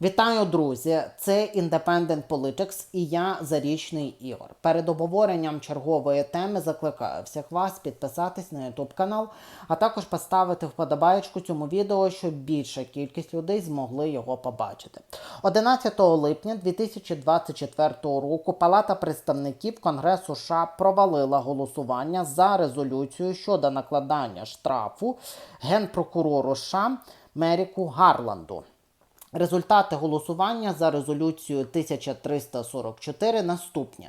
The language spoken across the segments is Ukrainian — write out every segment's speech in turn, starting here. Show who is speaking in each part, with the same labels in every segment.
Speaker 1: Вітаю, друзі! Це Independent Politics і я Зарічний Ігор. Перед обговоренням чергової теми закликаю всіх вас підписатись на YouTube канал, а також поставити вподобаєчку цьому відео, щоб більша кількість людей змогли його побачити. 11 липня 2024 року Палата представників Конгресу США провалила голосування за резолюцію щодо накладання штрафу генпрокурору США Меріку Гарланду. Результати голосування за резолюцію 1344 наступні.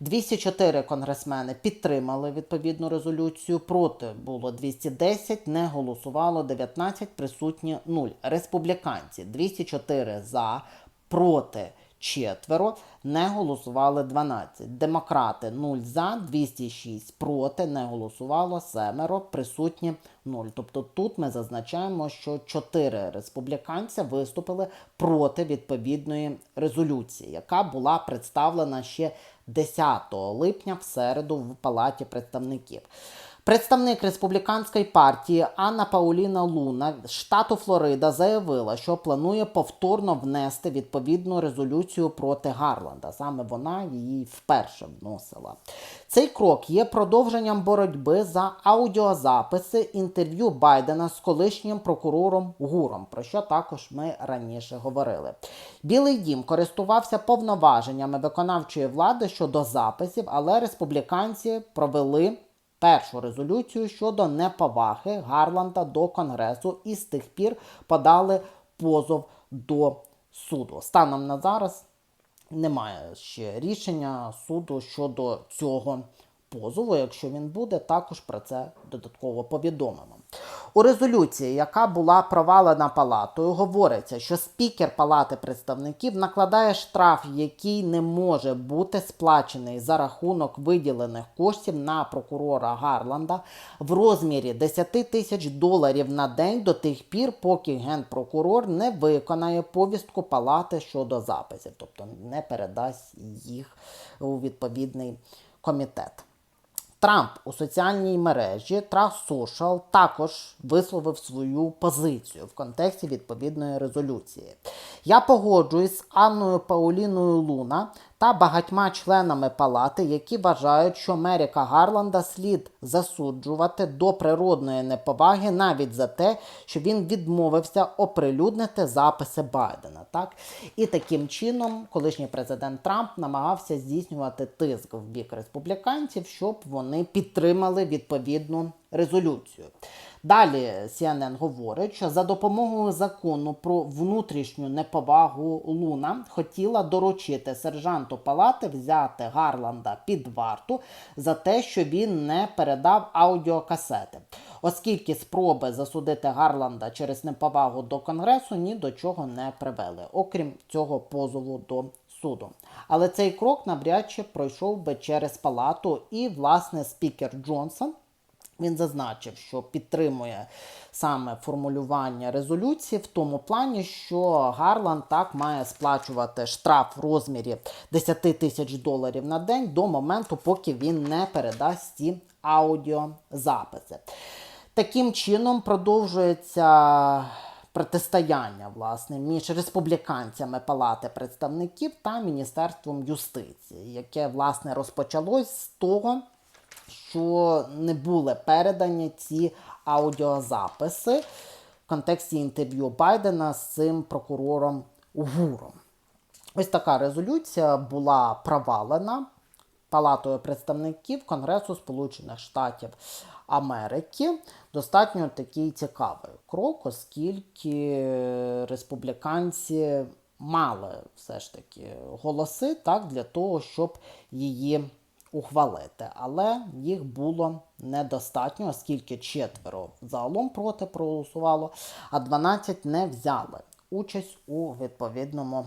Speaker 1: 204 конгресмени підтримали відповідну резолюцію. Проти було 210, не голосувало 19, присутні 0. Республіканці 204 за, проти четверо, не голосували 12. Демократи 0 за, 206 проти, не голосувало семеро, присутні 0. Тобто тут ми зазначаємо, що 4 республіканця виступили проти відповідної резолюції, яка була представлена ще 10 липня в середу в Палаті представників. Представник республіканської партії Анна Пауліна Луна з штату Флорида заявила, що планує повторно внести відповідну резолюцію проти Гарланда. Саме вона її вперше вносила. Цей крок є продовженням боротьби за аудіозаписи інтерв'ю Байдена з колишнім прокурором Гуром, про що також ми раніше говорили. Білий дім користувався повноваженнями виконавчої влади щодо записів, але республіканці провели першу резолюцію щодо неповаги Гарланда до Конгресу і з тих пір подали позов до суду. Станом на зараз немає ще рішення суду щодо цього позову. Якщо він буде, також про це додатково повідомимо. У резолюції, яка була провалена палатою, говориться, що спікер Палати представників накладає штраф, який не може бути сплачений за рахунок виділених коштів на прокурора Гарланда в розмірі 10 тисяч доларів на день до тих пір, поки генпрокурор не виконає повістку палати щодо записів, тобто не передасть їх у відповідний комітет. Трамп у соціальній мережі Truth Social також висловив свою позицію в контексті відповідної резолюції. Я погоджуюсь з Анною Пауліною Луна та багатьма членами палати, які вважають, що Меріка Гарланда слід засуджувати до природної неповаги навіть за те, що він відмовився оприлюднити записи Байдена. Так? І таким чином, колишній президент Трамп намагався здійснювати тиск в бік республіканців, щоб вони підтримали відповідну резолюцію. Далі CNN говорить, що за допомогою закону про внутрішню неповагу Луна хотіла доручити сержанту палати взяти Гарланда під варту за те, що він не передав аудіокасети, оскільки спроби засудити Гарланда через неповагу до Конгресу ні до чого не привели, окрім цього позову до суду. Але цей крок навряд чи пройшов би через палату, і власне спікер Джонсон. Він зазначив, що підтримує саме формулювання резолюції в тому плані, що Гарланд так має сплачувати штраф в розмірі 10 тисяч доларів на день до моменту, поки він не передасть ці аудіозаписи. Таким чином продовжується протистояння власне між республіканцями Палати представників та Міністерством юстиції, яке власне розпочалось з того що не були передані ці аудіозаписи в контексті інтерв'ю Байдена з цим прокурором Гуром. Ось така резолюція була провалена Палатою представників Конгресу Сполучених Штатів Америки. Достатньо такий цікавий крок, оскільки республіканці мали все ж таки голоси так, для того, щоб її ухвалити, але їх було недостатньо, оскільки четверо загалом проти проголосувало, а 12 не взяли участь у відповідному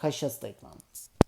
Speaker 1: Хай щастить нам!